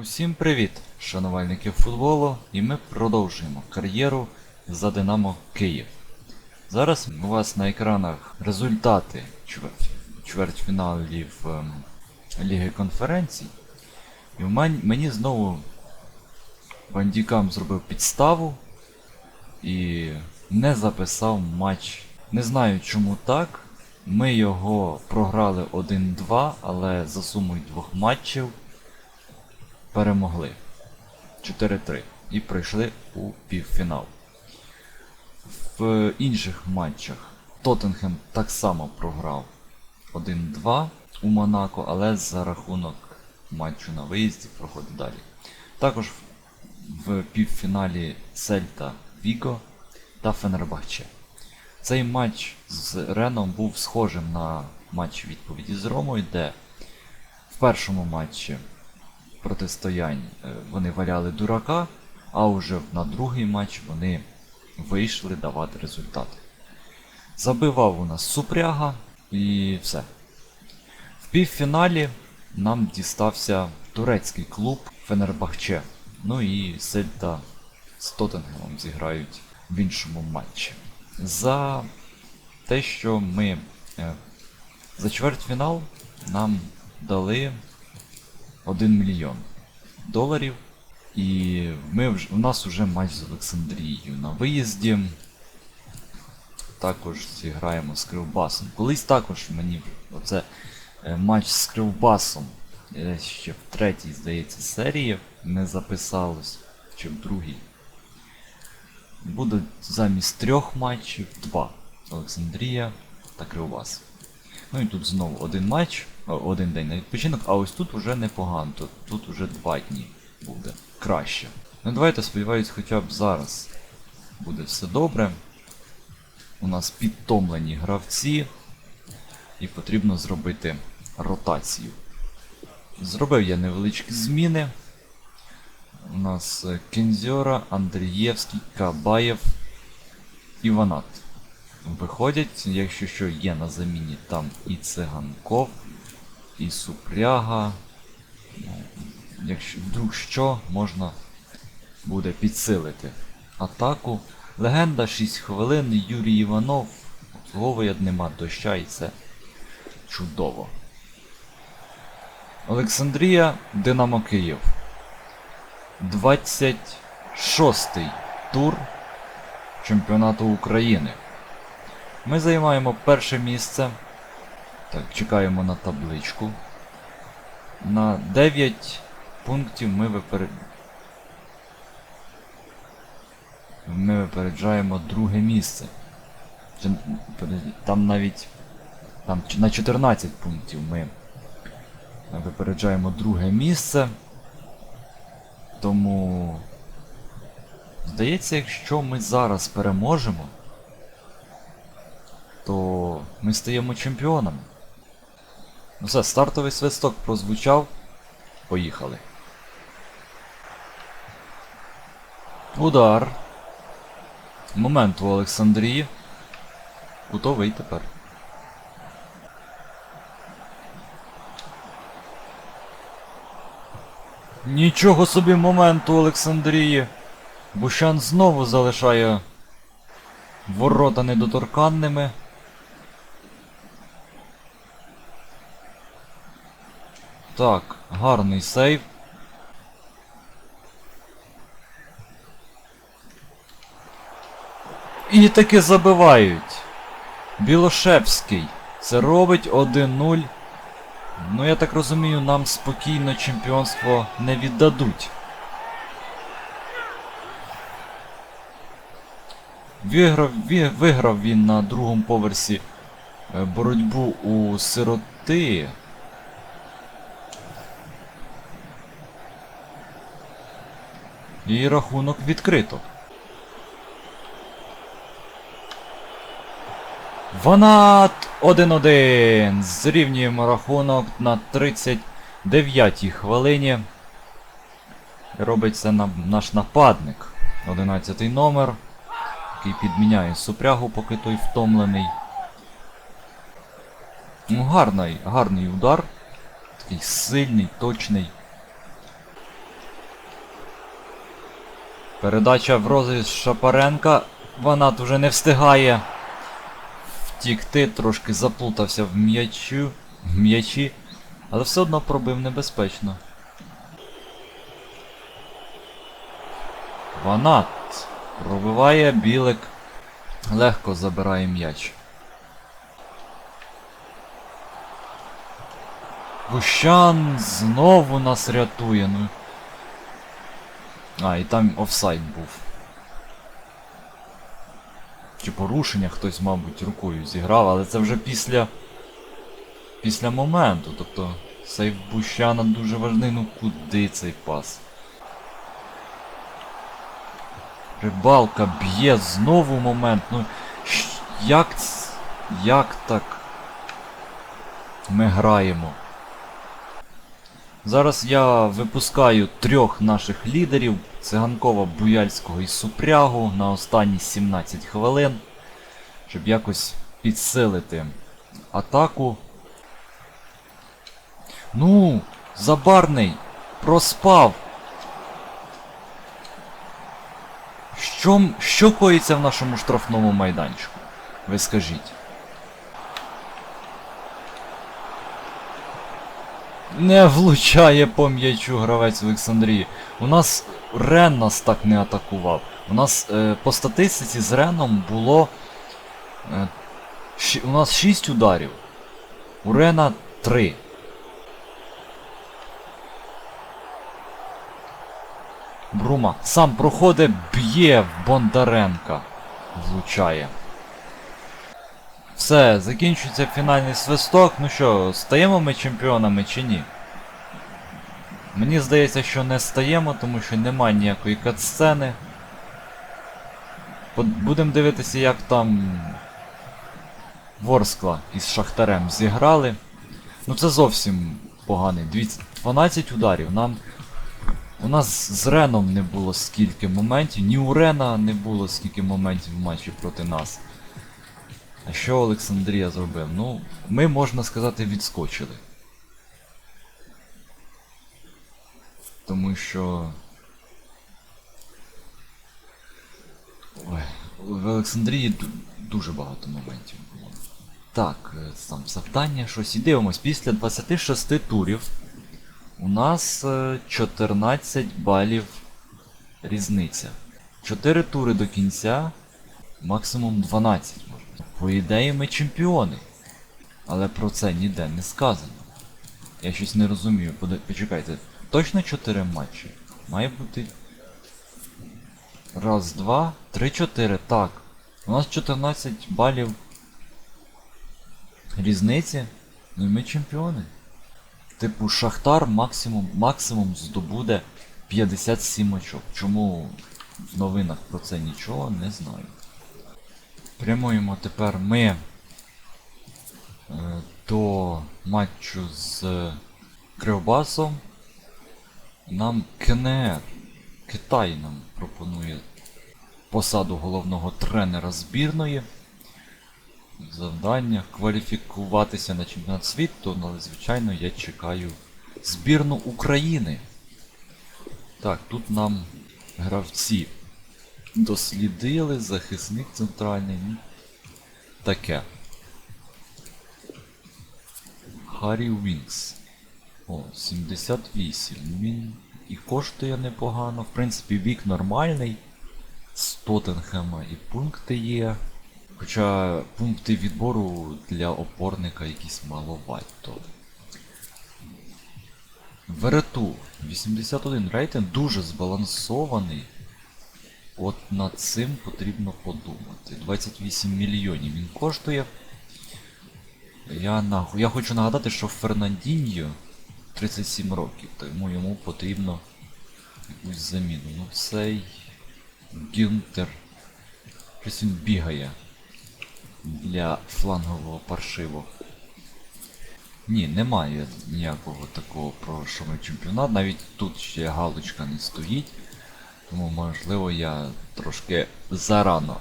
Усім привіт, шанувальники футболу, і ми продовжуємо кар'єру за Динамо Київ. Зараз у вас на екранах результати чвертьфіналів ем, Ліги конференцій. І мені знову Бандікам зробив підставу і не записав матч. Не знаю чому так. Ми його програли 1-2, але за сумою двох матчів перемогли 4-3 і пройшли у півфінал. В інших матчах Тоттенхем так само програв 1-2 у Монако, але за рахунок матчу на виїзді проходить далі. Також в півфіналі Сельта Віго та Фенербахче. Цей матч з Реном був схожим на матч відповіді з Ромою, де в першому матчі протистоянь е, вони валяли дурака, а вже на другий матч вони вийшли давати результати. Забивав у нас Супряга і все. В півфіналі нам дістався турецький клуб Фенербахче. Ну і Сельта з Тоттенгемом зіграють в іншому матчі. За те, що ми е, за чвертьфінал нам дали 1 мільйон доларів. І ми вже, у нас вже матч з Олександрією на виїзді. Також зіграємо з Кривбасом. Колись також мені оце е, матч з Кривбасом е, ще в третій, здається, серії не записалось, чи в другій. Буде замість трьох матчів два. Олександрія та Кривбас. Ну і тут знову один матч, один день на відпочинок, а ось тут уже непогано, тут, уже два дні буде краще. Ну давайте сподіваюсь, хоча б зараз буде все добре. У нас підтомлені гравці, і потрібно зробити ротацію. Зробив я невеличкі зміни. У нас е, Кензьора, Андрієвський, Кабаєв і Ванат виходять, якщо що є на заміні там і циганков, і супряга. Ну, Якщо вдруг що, можна буде підсилити атаку. Легенда 6 хвилин, Юрій Іванов обслуговує нема доща і це чудово. Олександрія Динамо Київ. 26-й тур чемпіонату України. Ми займаємо перше місце. Так, чекаємо на табличку. На 9 пунктів ми випер... Ми випереджаємо друге місце. Там навіть. Там на 14 пунктів ми випереджаємо друге місце. Тому. Здається, якщо ми зараз переможемо, то ми стаємо чемпіонами. Ну все, стартовий свисток прозвучав. Поїхали. Удар. Момент у Олександрії. Кутовий тепер. Нічого собі момент у Олександрії. Бущан знову залишає ворота недоторканними. Так, гарний сейв. І таки забивають. Білошевський. Це робить 1-0. Ну я так розумію, нам спокійно чемпіонство не віддадуть. Виграв, виграв він на другому поверсі е, боротьбу у сироти. І рахунок відкрито. Ванат 1-1. Зрівнюємо рахунок на 39-й хвилині. Робить це на, наш нападник. 11 номер. Який підміняє супрягу, поки той втомлений. Ну, гарний, гарний удар. Такий сильний, точний. Передача в розріз Шапаренка. Ванат уже не встигає втікти, трошки заплутався в м'ячу, в м'ячі, але все одно пробив небезпечно. Ванат пробиває білик. Легко забирає м'яч. Гущан знову нас рятує. Ну. А, і там офсайд був. Чи порушення хтось, мабуть, рукою зіграв, але це вже після. Після моменту. Тобто сейф Бущана дуже важливий. Ну куди цей пас? Рибалка б'є знову момент. Ну як, як так ми граємо? Зараз я випускаю трьох наших лідерів Циганкова, Буяльського і Супрягу на останні 17 хвилин, щоб якось підсилити атаку. Ну, забарний, проспав. Що, що коїться в нашому штрафному майданчику? Ви скажіть. Не влучає по м'ячу гравець Олександрії. У нас Рен нас так не атакував. У нас е, по статистиці з Реном було. Е, щ- у нас 6 ударів. У Рена 3. Брума сам проходить, б'є в Бондаренка. Влучає. Все, закінчується фінальний свисток. Ну що, стаємо ми чемпіонами чи ні? Мені здається, що не стаємо, тому що немає ніякої катсцени. Будемо дивитися, як там Ворскла із Шахтарем зіграли. Ну це зовсім поганий. 12 ударів. Нам. У нас з Реном не було скільки моментів, ні у Рена не було скільки моментів в матчі проти нас. Що Олександрія зробив? Ну, ми, можна сказати, відскочили. Тому що. Ой, в Олександрії дуже багато моментів було. Так, е, там завдання щось. І дивимось, після 26 турів у нас е, 14 балів різниця. 4 тури до кінця, максимум 12 можна. По ідеї ми чемпіони. Але про це ніде не сказано. Я щось не розумію. Почекайте, точно 4 матчі? Має бути. Раз, два, три, чотири. Так. У нас 14 балів різниці. Ну і ми чемпіони. Типу, Шахтар максимум, максимум здобуде 57 очок. Чому в новинах про це нічого не знаю. Прямуємо тепер ми е, до матчу з Кривбасом. Нам КНР, Китай нам пропонує посаду головного тренера збірної. Завдання кваліфікуватися на чемпіонат світу, але звичайно я чекаю збірну України. Так, тут нам гравці дослідили, захисник центральний. Таке. Харі Вінкс. О, 78. Він і коштує непогано. В принципі, вік нормальний. З Тоттенхема і пункти є. Хоча пункти відбору для опорника якісь маловато. Верету 81 рейтинг дуже збалансований. От над цим потрібно подумати. 28 мільйонів він коштує. Я, на... Я хочу нагадати, що Фернандіньо 37 років, тому йому потрібно якусь заміну. Ну цей Гюнтер. Щось він бігає для флангового паршивого. Ні, немає ніякого такого про що ми чемпіонат. Навіть тут ще галочка не стоїть. Тому можливо я трошки зарано.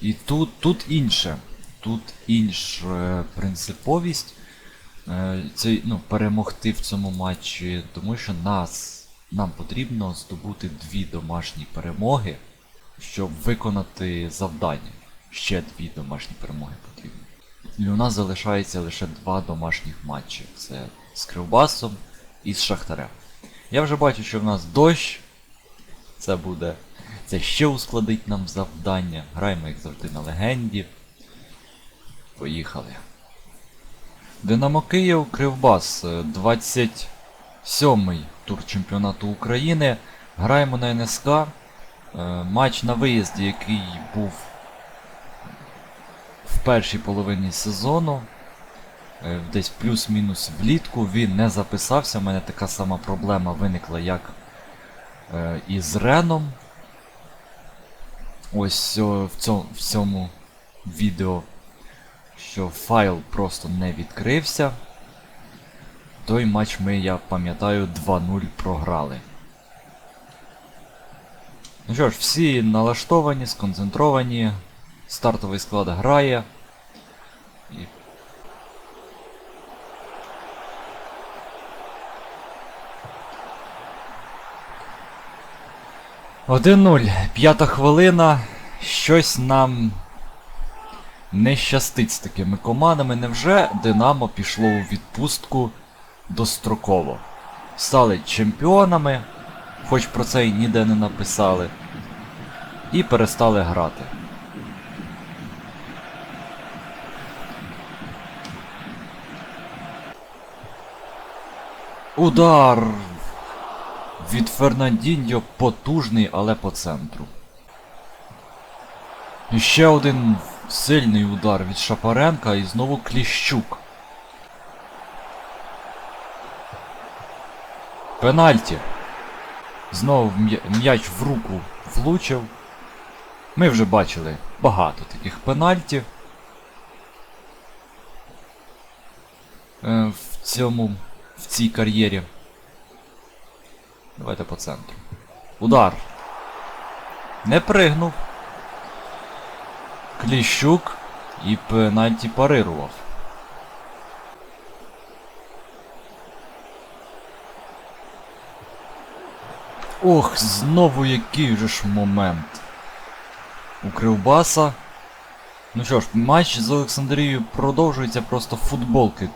І тут, тут інше. Тут інша принциповість. Е, Це, ну, перемогти в цьому матчі, тому що нас нам потрібно здобути дві домашні перемоги, щоб виконати завдання. Ще дві домашні перемоги потрібно. І у нас залишається лише два домашніх матчі. Це з Кривбасом і з Шахтарем. Я вже бачу, що в нас дощ. Це буде. Це ще ускладить нам завдання. Граємо, як завжди, на легенді. Поїхали. Динамо Київ Кривбас. е, 27-й тур чемпіонату України. Граємо на НСК. Е, Матч на виїзді, який був в першій половині сезону. Е, Десь плюс-мінус влітку він не записався. У мене така сама проблема виникла, як е, і з Реном. Ось в цьому, в цьому відео, що файл просто не відкрився. Той матч ми, я пам'ятаю, 2-0 програли. Ну що ж, всі налаштовані, сконцентровані. Стартовий склад грає. 1-0. П'ята хвилина. Щось нам не щастить з такими командами. Невже Динамо пішло у відпустку достроково? Стали чемпіонами, хоч про це і ніде не написали. І перестали грати. Удар від Фернандіньо потужний, але по центру. І ще один сильний удар від Шапаренка і знову Кліщук. Пенальті. Знову м'яч в руку влучив. Ми вже бачили багато таких пенальтів. Е, в цьому. в цій кар'єрі. Давайте по центру. Удар. Не пригнув. Кліщук і пенальті парирував. Ох, знову який же ж момент. У Кривбаса. Ну що ж, матч з Олександрією продовжується, просто футболки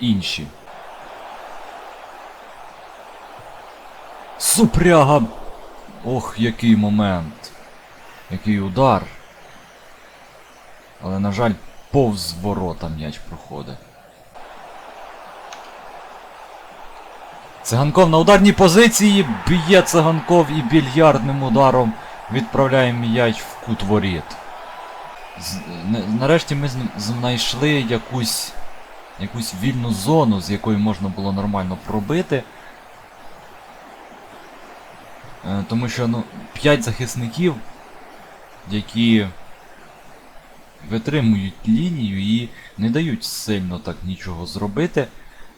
інші. Супряга! Ох, який момент. Який удар. Але, на жаль, повз ворота м'яч проходить. Циганков на ударній позиції б'є циганков і більярдним ударом відправляє м'яч в кут воріт. З- на- нарешті ми знайшли якусь, якусь вільну зону, з якої можна було нормально пробити. Е, Тому що ну, 5 захисників, які витримують лінію і не дають сильно так нічого зробити.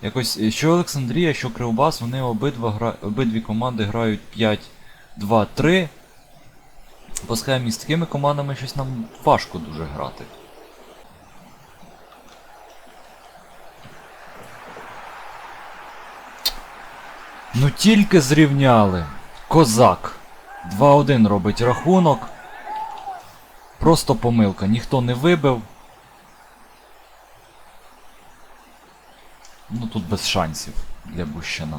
Якось е, що Олександрія, що Кривбас, вони обидва гра... обидві команди грають 5-2-3. По схемі з такими командами щось нам важко дуже грати. Ну тільки зрівняли. Козак. 2-1 робить рахунок. Просто помилка. Ніхто не вибив. Ну тут без шансів для Бущина.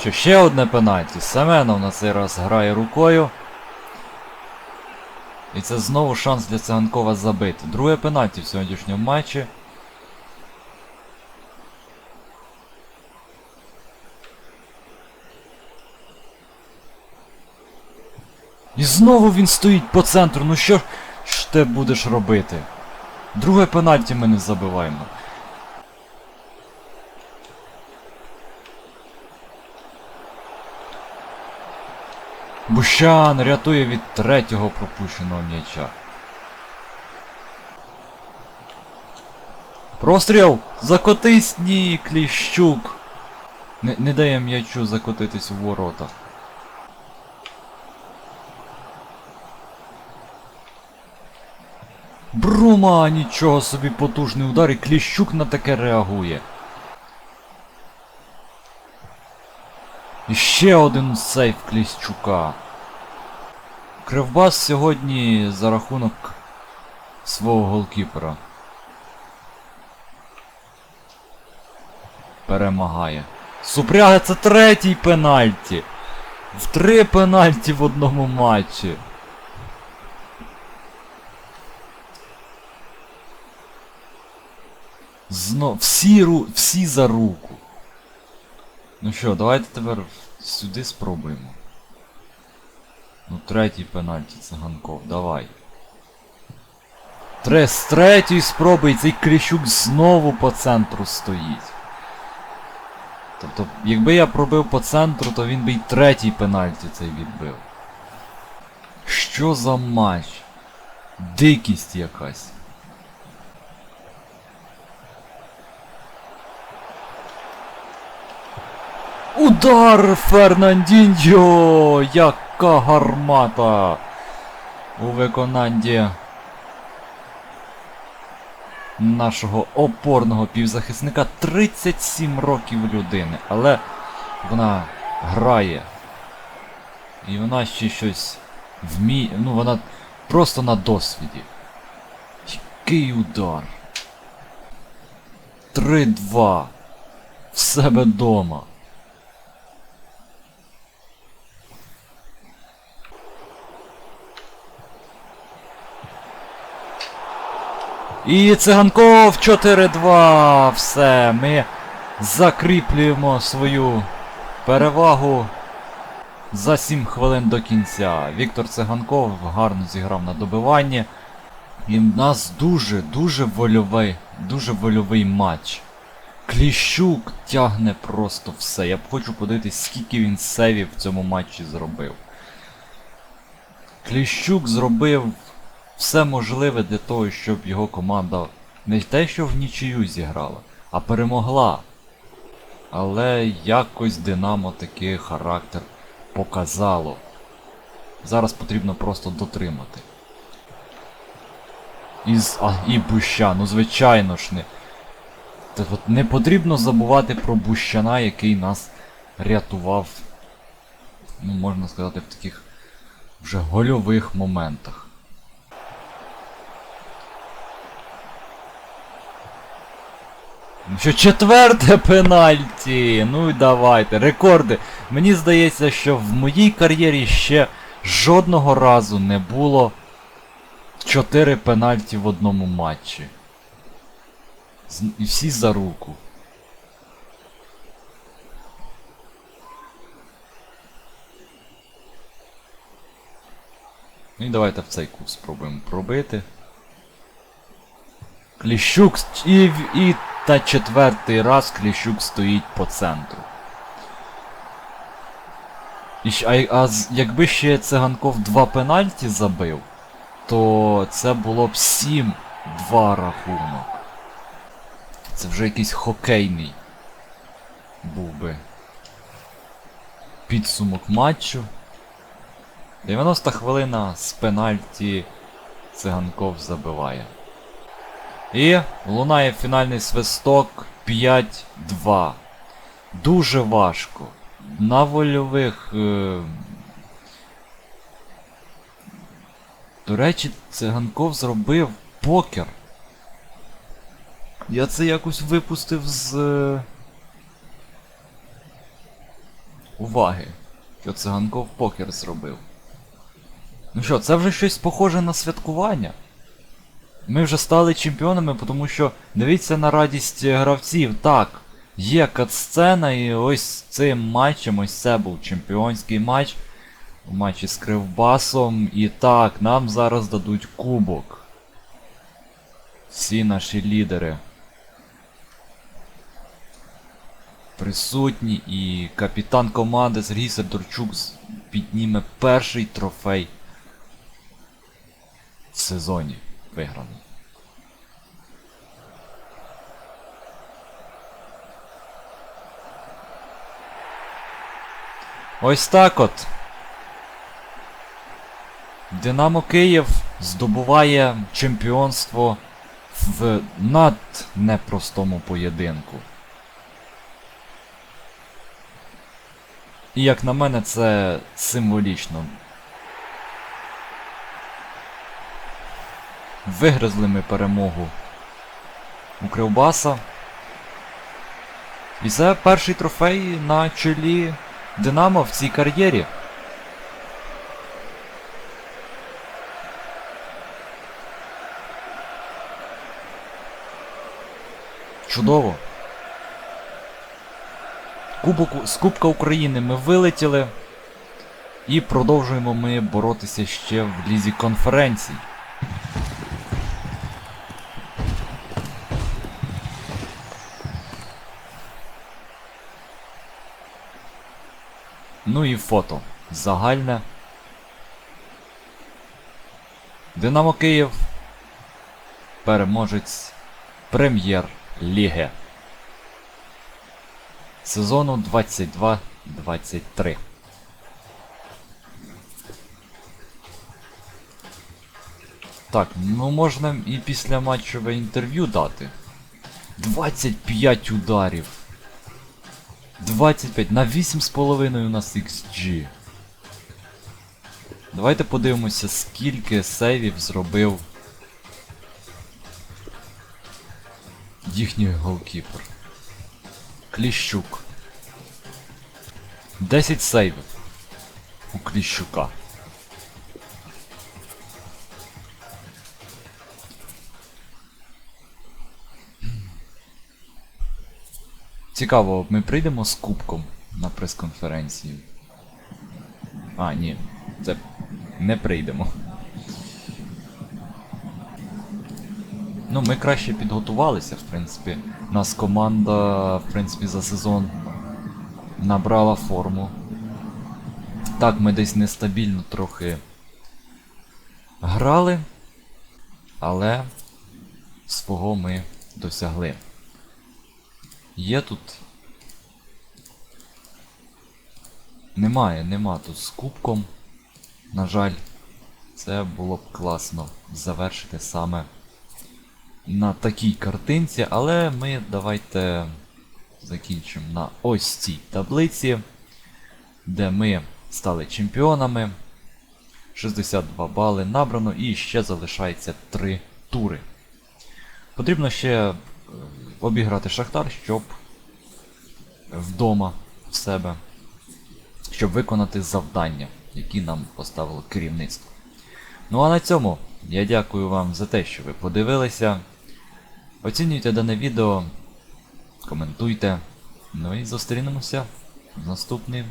Що ще одне пенальті. Семенов на цей раз грає рукою. І це знову шанс для Циганкова забити. Друге пенальті в сьогоднішньому матчі. І знову він стоїть по центру. Ну що ж ти будеш робити? Друге пенальті ми не забиваємо. Бущан рятує від третього пропущеного м'яча. Простріл! Закотись! Ні, Кліщук! Не, не дає м'ячу закотитись у ворота. Бру! Струма, нічого собі потужний удар, і Кліщук на таке реагує. І ще один сейф Кліщука. Кривбас сьогодні за рахунок свого голкіпера. Перемагає. Супряга це третій пенальті. В три пенальті в одному матчі. Знов всі, ру... всі за руку. Ну що, давайте тепер сюди спробуємо. Ну, третій пенальті циганков, давай. Тре, з третьої спроби цей Кліщук знову по центру стоїть. Тобто, якби я пробив по центру, то він би й третій пенальті цей відбив. Що за матч? Дикість якась. Удар Фернандіньо! Яка гармата! У виконанні нашого опорного півзахисника 37 років людини, але вона грає. І вона ще щось вміє. Ну вона просто на досвіді. Який удар. 3-2. В себе дома. І циганков 4-2. Все, ми закріплюємо свою перевагу за 7 хвилин до кінця. Віктор Циганков гарно зіграв на добиванні. І в нас дуже, дуже вольовий, дуже вольовий матч. Кліщук тягне просто все. Я б хочу подивитись, скільки він сейвів в цьому матчі зробив. Кліщук зробив все можливе для того, щоб його команда не те, що в нічию зіграла, а перемогла. Але якось Динамо такий характер показало. Зараз потрібно просто дотримати. Із, а, і Буща, ну звичайно ж не. Та от не потрібно забувати про Бущана, який нас рятував, ну можна сказати, в таких вже гольових моментах. Що, четверте пенальті. Ну і давайте. Рекорди. Мені здається, що в моїй кар'єрі ще жодного разу не було 4 пенальті в одному матчі. І всі за руку. Ну і давайте в цей кут спробуємо пробити. Кліщук і, і та четвертий раз Кліщук стоїть по центру. І, а, а якби ще циганков два пенальті забив, то це було б 7-2 рахунок. Це вже якийсь хокейний був би підсумок матчу. 90 хвилина з пенальті циганков забиває. І лунає фінальний свисток 5-2. Дуже важко. На вольових. Е... До речі, циганков зробив покер. Я це якось випустив з. е, Уваги. Що циганков покер зробив. Ну що, це вже щось похоже на святкування. Ми вже стали чемпіонами, тому що дивіться на радість е, гравців. Так, є катсцена, і ось цим матчем, ось це був чемпіонський матч. У матчі з Кривбасом. І так, нам зараз дадуть кубок. Всі наші лідери. Присутні і капітан команди Сергій Сердорчук підніме перший трофей в сезоні виграний. Ось так от. Динамо Київ здобуває чемпіонство в над непростому поєдинку. І як на мене, це символічно. Вигризли ми перемогу у Кривбаса. І це перший трофей на чолі Динамо в цій кар'єрі. Чудово. Кубок, з Кубка України ми вилетіли. І продовжуємо ми боротися ще в лізі конференцій. Ну і фото. Загальне. Динамо Київ. Переможець Прем'єр-ліги. Сезону 22-23. Так, ну можна і після матчове інтерв'ю дати. 25 ударів. 25 на 8,5 у нас XG. Давайте подивимося, скільки сейвів зробив їхній голкіпер. Кліщук. 10 сейвів у Кліщука. Цікаво, ми прийдемо з кубком на прес-конференцію. А, ні, це не прийдемо. Ну, ми краще підготувалися, в принципі. Нас команда, в принципі, за сезон набрала форму. Так, ми десь нестабільно трохи грали, але свого ми досягли. Є тут. Немає, нема тут з кубком. На жаль, це було б класно завершити саме на такій картинці, але ми давайте закінчимо на ось цій таблиці, де ми стали чемпіонами. 62 бали набрано і ще залишається 3 тури. Потрібно ще обіграти Шахтар, щоб вдома в себе, щоб виконати завдання, які нам поставило керівництво. Ну а на цьому я дякую вам за те, що ви подивилися. Оцінюйте дане відео, коментуйте. Ну і зустрінемося в наступним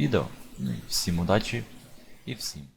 відео. Ну і всім удачі і всім.